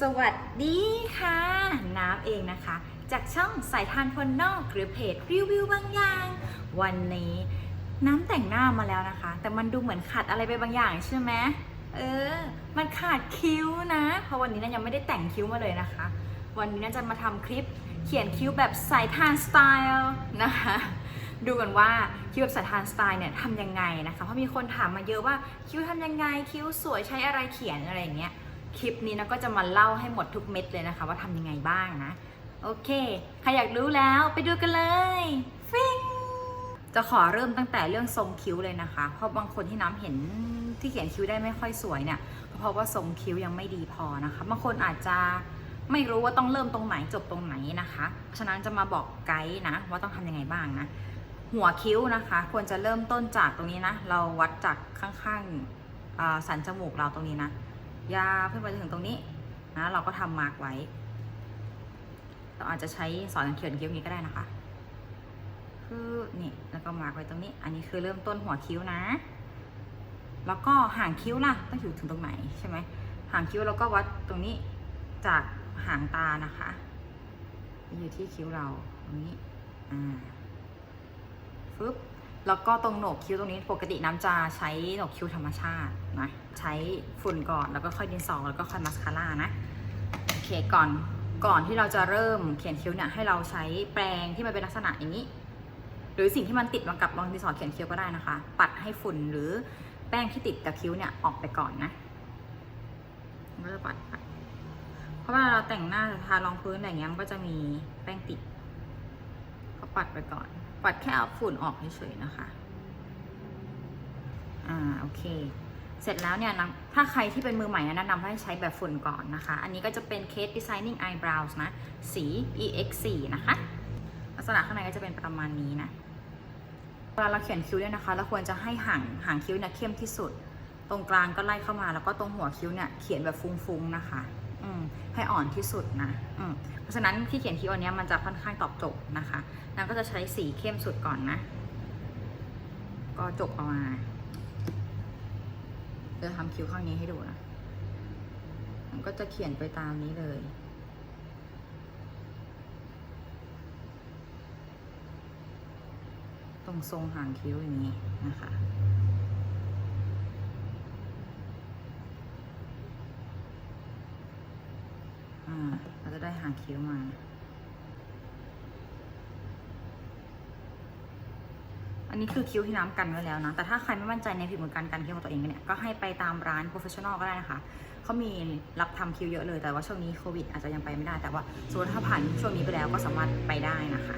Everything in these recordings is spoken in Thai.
สวัสดีค่ะ น้ำเองนะคะ จากช่องสายทานคนนอกหรือเพจรีวิวบางอย่าง วันนี้น้ำแต่งหน้ามาแล้วนะคะ แต่มันดูเหมือนขาดอะไรไปบางอย่างใช่ไหมเออ มันขาดคิ้วนะ เพราะวันนี้นะยังไม่ได้แต่งคิ้วมาเลยนะคะ วันนี้น่าจะมาทำคลิปเขียนคิ้วแบบสายทานสไตล์นะคะดูกันว่าคิ้วแบบสายทานสไตล์เนี่ยทำยังไงนะคะ เพราะมีคนถามมาเยอะว่าคิ้วทำยังไงคิ้วสวยใช้อะไรเขียนอะไรอย่างเงี้ย คลิปนี้นะก็จะมาเล่าให้หมดทุกเม็ดเลยนะคะ ว่าทำยังไงบ้างนะ โอเค ใครอยากรู้แล้วไปดูกันเลยฟิงจะขอเริ่มตั้งแต่เรื่องทรงคิ้วเลยนะคะ เพราะบางคนที่น้ำเห็นที่เขียนคิ้วได้ไม่ค่อยสวยเนี่ยเพราะว่าทรงคิ้วยังไม่ดีพอนะคะบางคนอาจจะไม่รู้ว่าต้องเริ่มตรงไหนจบตรงไหนนะคะ ฉะนั้นจะมาบอกไกด์นะ ว่าต้องทำยังไงบ้างนะ หัวคิ้วนะคะ ควรจะเริ่มต้นจากตรงนี้นะ เราวัดจากข้างๆสันจมูกเราตรงนี้นะ ยาวขึ้นไปจนถึงตรงนี้นะเราก็ทำมาร์กไว้ เราอาจจะใช้สอนเขียนคิ้วนี้ก็ได้นะคะคือนี่แล้วก็มาร์กไว้ตรงนี้ อันนี้คือเริ่มต้นหัวคิ้วนะ แล้วก็ห่างคิ้วล่ะต้องอยู่ถึงตรงไหนใช่ไหมห่างคิ้วเราก็วัดตรงนี้จากหางตานะคะ อยู่ที่คิ้วเราตรงนี้อ่าฟึบ แล้วก็ตรงโหนกคิ้วตรงนี้ปกติน้ำจะใช้โหนกคิ้วธรรมชาตินะใช้ฝุ่นก่อนแล้วก็ค่อยดินสอแล้วก็ค่อยมาสคาร่านะโอเคก่อนก่อนที่เราจะเริ่มเขียนคิ้วเนี่ยให้เราใช้แปรงที่มันเป็นลักษณะอย่างนี้ หรือสิ่งที่มันติดมากับรองดินสอเขียนคิ้วก็ได้นะคะ ปัดให้ฝุ่นหรือแป้งที่ติดกับคิ้วเนี่ยออกไปก่อนนะก็จะปัดปัดเพราะว่าเราแต่งหน้าทารองพื้นอะไรเงี้ยมันก็จะมีแป้งติดก็ปัดไปก่อน ปัดแค่เอาฝุ่นออกเฉยๆนะคะ อ่า โอเค เสร็จแล้วเนี่ยนะถ้าใครที่เป็นมือใหม่นะแนะนำให้ใช้แบบฝุ่นก่อนนะคะ อันนี้ก็จะเป็น Case Designing Eyebrows นะ สี EX4 นะคะ ลักษณะข้างในก็จะเป็นประมาณนี้นะ เวลาเราเขียนคิ้วเนี่ยนะคะ เราควรจะให้ห่างห่างคิ้วเนี่ยเข้มที่สุด ตรงกลางก็ไล่เข้ามา แล้วก็ตรงหัวคิ้วเนี่ยเขียนแบบฟุ้งๆนะคะ ให้อ่อนที่สุดนะอืเพราะฉะนั้นที่เขียนคิ้วอันเนี้ยมันจะค่อนข้างตอบโจทย์นะคะนางก็จะใช้สีเข้มสุดก่อนนะ ก็จบออกมาจะทำคิ้วข้างนี้ให้ดูนะมันก็จะเขียนไปตามนี้เลยตรงทรงหางคิ้วอย่างนี้นะคะ อ่า เราจะได้ หางคิ้วมา อันนี้คือคิ้วที่น้ำกันไว้แล้วนะ แต่ถ้าใครไม่มั่นใจในฝีมือการกันคิ้วของตัวเองเนี่ย ก็ให้ไปตามร้าน professional ก็ได้นะคะ เขามีรับทำคิ้วเยอะเลย แต่ว่าช่วงนี้โควิดอาจจะยังไปไม่ได้ แต่ว่าสมมติถ้าผ่านช่วงนี้ไปแล้วก็สามารถไปได้นะคะ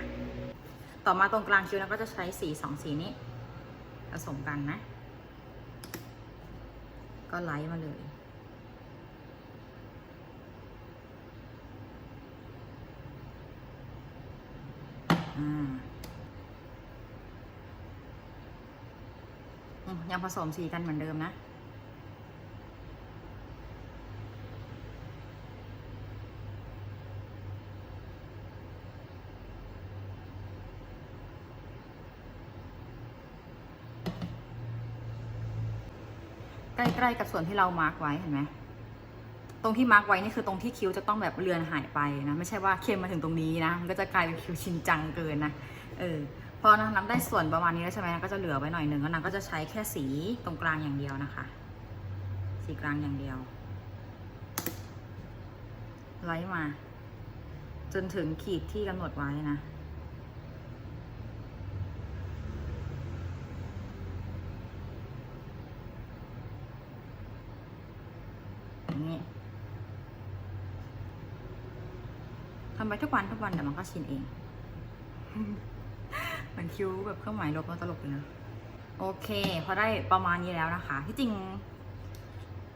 ต่อมาตรงกลางคิ้วเราก็จะใช้สีสองสีนี้ผสมกันนะ ก็ไล่มาเลย อืมยังผสมสีกันเหมือนเดิมนะ ใกล้ ๆ กับส่วนที่เรามาร์กไว้เห็นไหม ตรงที่มาร์กไว้นี่คือตรงที่คิ้วจะต้องแบบเลือนหายไปนะไม่ใช่ว่าเข้มมาถึงตรงนี้นะมันก็จะกลายเป็นคิ้วชินจังเกินนะเออพอน้ำได้ส่วนประมาณนี้แล้วใช่ไหมก็จะเหลือไว้หน่อยหนึ่งแล้วนางก็จะใช้แค่สีตรงกลางอย่างเดียวนะคะ สีกลางอย่างเดียวไล่มา จนถึงขีดที่กำหนดไว้นะ อย่างนี้ทำไปทุกวันทุกวันเดี๋ยวมันก็ชินเองเหมือนคิ้วแบบเครื่องหมายลบแล้วตลกเลยนะ โอเค พอได้ประมาณนี้แล้วนะคะ ที่จริง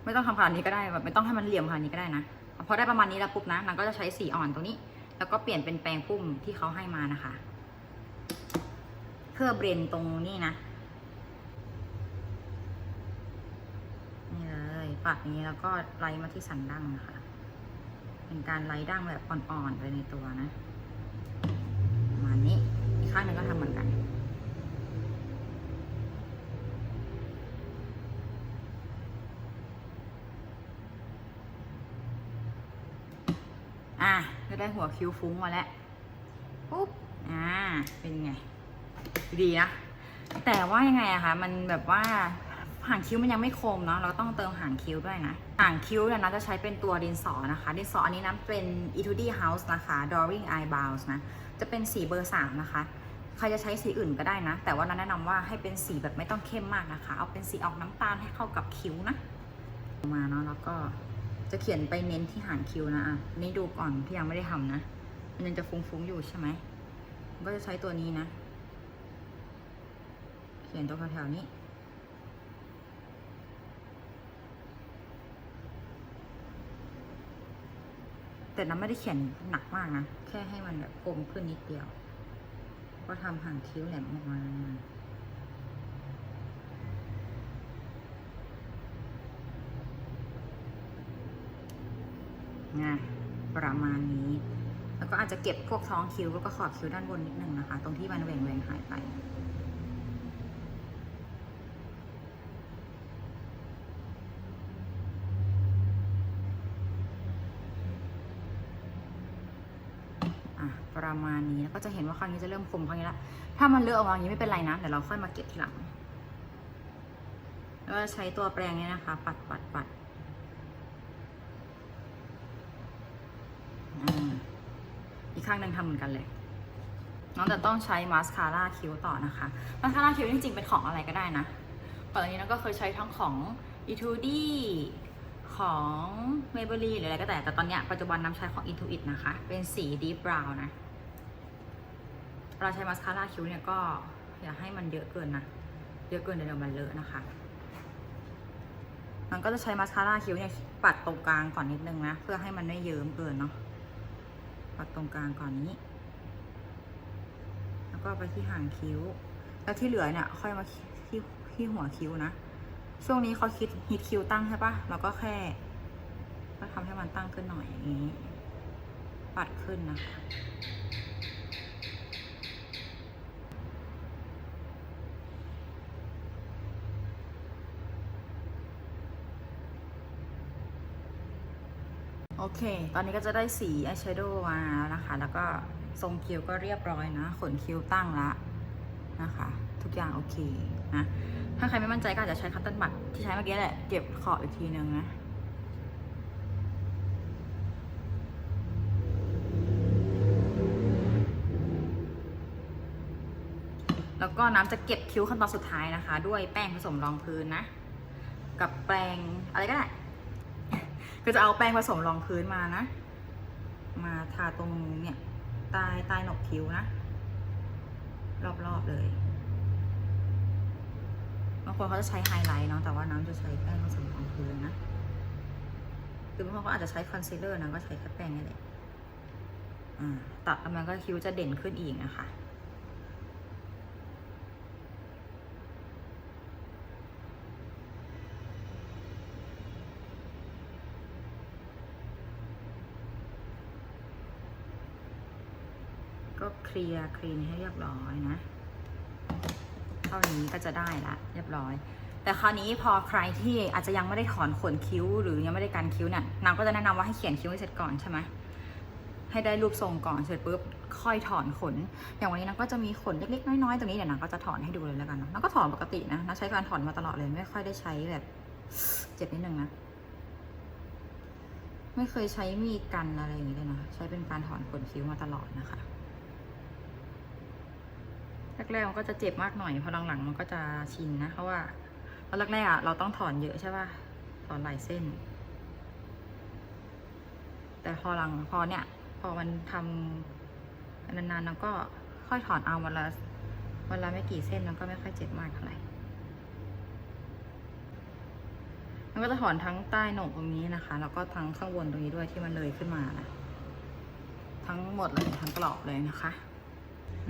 ไม่ต้องทำขนาดนี้ก็ได้แบบไม่ต้องให้มันเหลี่ยมขนาดนี้ก็ได้นะ พอได้ประมาณนี้แล้วปุ๊บนะนางก็จะใช้สีอ่อนตรงนี้ แล้วก็เปลี่ยนเป็นแปรงพุ่มที่เขาให้มานะคะ เพื่อเบรนตรงนี้นะนี่เลยปัดนี้แล้วก็ไล่มาที่สันดั้งนะคะ เป็นการไล่ดั้งแบบอ่อนๆไปในตัวนะประมาณนี้ อีกข้างหนึ่งก็ทำเหมือนกัน อะก็ได้หัวคิ้วฟุ้งมาแล้ว ปุ๊บ อ่า เป็นไง ดีนะ แต่ว่ายังไงอะคะ มันแบบว่า หางคิ้วมันยังไม่คมเนาะเราต้องเติมหางคิ้วด้วยนะ หางคิ้วเนี่ยนะจะใช้เป็นตัวดินสอนะคะ ดินสออันนี้นะเป็น Etude House นะคะ Drawing Eyebrows นะ จะเป็นสีเบอร์ 3 นะคะ ใครจะใช้สีอื่นก็ได้นะ แต่ว่านั้นแนะนำว่าให้เป็นสีแบบไม่ต้องเข้มมากนะคะ เอาเป็นสีออกน้ำตาลให้เข้ากับคิ้วนะมาเนาะแล้วก็จะเขียนไปเน้นที่หางคิ้วนะอะนี่ดูก่อนที่ยังไม่ได้ทำนะ มันยังจะฟุ้งๆอยู่ใช่ไหมผมก็จะใช้ตัวนี้นะ เขียนตรงแถวๆนี้ แต่น้ำไม่ได้เขียนหนักมากนะ แค่ให้มันแบบกลมขึ้นนิดเดียว ก็ทำหางคิ้วแหลมออกมานะประมาณนี้ แล้วก็อาจจะเก็บพวกท้องคิ้วแล้วก็ขอบคิ้วด้านบนนิดนึงนะคะ ตรงที่มันแหว่งแหว่งๆหายไป อะ ประมาณนี้แล้วก็จะเห็นว่าครั้งนี้จะเริ่มคมครั้งนี้ละถ้ามันเลือะออกมาอย่างนี้ไม่เป็นไรนะเดี๋ยวเราค่อยมาเก็บทีหลัง แล้วใช้ตัวแปรงเนี้นะคะ ปัดปัดปัดอีกข้างหนึ่งทำเหมือนกันเลยน้องจะต้องใช้มาสคาร่าคิ้วต่อนะคะมาสคาร่าคิ้วจริงๆเป็นของอะไรก็ได้นะก่อนอันนี้น้องก็เคยใช้ทั้งของ Etude ของ Maybelline หรืออะไรก็แต่แต่ตอนเนี้ยปัจจุบันน้ำใช้ของ Intuit นะคะ เป็นสี Deep Brown นะ เราใช้มาสคาร่าคิ้วเนี่ยก็อย่าให้มันเยอะเกินนะ เยอะเกินเดี๋ยวมันเลอะนะคะ มันก็จะใช้มาสคาร่าคิ้วเนี่ยปัดตรงกลางก่อนนิดนึงนะ เพื่อให้มันไม่เยิ้มเกินเนาะ ปัดตรงกลางก่อนนี้ แล้วก็ไปที่หางคิ้ว แล้วที่เหลือเนี่ยค่อยมาที่ที่หัวคิ้วนะ ช่วงนี้เขาคิดฮิตคิ้วตั้งใช่ปะเราก็แค่ก็ทำให้มันตั้งขึ้นหน่อยอย่างนี้ ปัดขึ้นนะคะ โอเค ตอนนี้ก็จะได้สีอายแชโดว์มาแล้วนะคะ แล้วก็ทรงคิ้วก็เรียบร้อยนะ ขนคิ้วตั้งละนะคะ ทุกอย่างโอเคนะ ถ้าใครไม่มั่นใจก็อาจจะใช้คัตเติ้ลบัตที่ใช้เมื่อกี้แหละ เก็บขอบอีกทีนึงนะแล้วก็น้ำจะเก็บคิ้วขั้นตอนสุดท้ายนะคะ ด้วยแป้งผสมรองพื้นนะ กับแปรงอะไรก็ได้ ก็จะเอาแป้งผสมรองพื้นมานะ มาทาตรงเนี่ยใต้ใต้หนกคิ้วนะ รอบๆเลยบางคนเขาจะใช้ไฮไลท์เนาะแต่ว่าน้ำจะใช้แป้งผสมรองพื้นนะหรือบางคนเขาอาจจะใช้คอนซีลเลอร์นะก็ใช้แค่แป้งนี่แหละอ่าตัดแล้วมันก็คิ้วจะเด่นขึ้นอีกนะคะ ก็เคลียร์คลีนให้เรียบร้อยนะ เท่านี้ก็จะได้ละเรียบร้อย แต่คราวนี้พอใครที่อาจจะยังไม่ได้ถอนขนคิ้ว หรือยังไม่ได้การคิ้วเนี่ยนางก็จะแนะนำว่าให้เขียนคิ้วให้เสร็จก่อนใช่ไหมให้ได้รูปทรงก่อนเสร็จปุ๊บค่อยถอนขน อย่างวันนี้นางก็จะมีขนเล็กๆน้อยๆตรงนี้เดี๋ยวนางก็จะถอนให้ดูเลยแล้วกันนางก็ถอนปกตินะนางใช้การถอนมาตลอดเลยไม่ค่อยได้ใช้แบบเจ็บนิดนึงนะไม่เคยใช้มีดกันอะไรอย่างนี้เลยนะ ใช้เป็นการถอนขนคิ้วมาตลอดนะคะ แรกๆมันก็จะเจ็บมากหน่อยพอหลังๆ มันก็จะชินนะเพราะว่าตอนแรกๆอะเราต้องถอนเยอะใช่ป่ะถอนหลายเส้น แต่พอหลังพอเนี่ย พอมันทำนานๆเราก็ค่อยถอนเอาวันละวันละไม่กี่เส้นมันก็ไม่ค่อยเจ็บมากเท่าไหร่มันก็จะถอนทั้งใต้โหนกตรงนี้นะคะ แล้วก็ทั้งข้างบนตรงนี้ด้วยที่มันเลยขึ้นมานะทั้งหมดเลยทั้งกรอบเลยนะคะ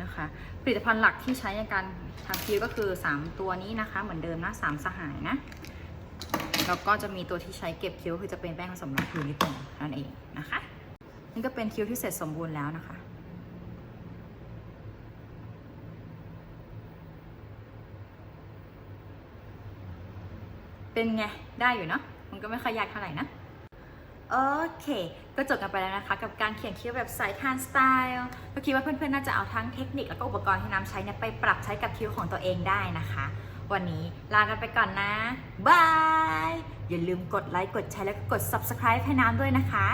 นะคะ ผลิตภัณฑ์หลักที่ใช้ในการทำคิ้วก็คือ 3 ตัวนี้นะคะ เหมือนเดิมนะสามสหายนะ แล้วก็จะมีตัวที่ใช้เก็บคิ้วคือจะเป็นแป้งผสมรองพื้นนิดหนึงนั่นเองนะคะ นี่ก็เป็นคิ้วที่เสร็จสมบูรณ์แล้วนะคะเป็นไง ได้อยู่เนาะ มันก็ไม่ค่อยยากเท่าไหร่นะ โอเค ก็จบกันไปแล้วนะคะ กับการเขียนคิ้วแบบสายทานสไตล์ก็คิดว่าเพื่อนๆ น่าจะเอาทั้งเทคนิคแล้วก็อุปกรณ์ที่น้ำใช้เนี่ยไปปรับใช้กับคิ้วของตัวเองได้นะคะ วันนี้ลากันไปก่อนนะบาย อย่าลืมกดไลค์ กดแชร์ แล้วก็กด subscribe ให้น้ำด้วยนะคะ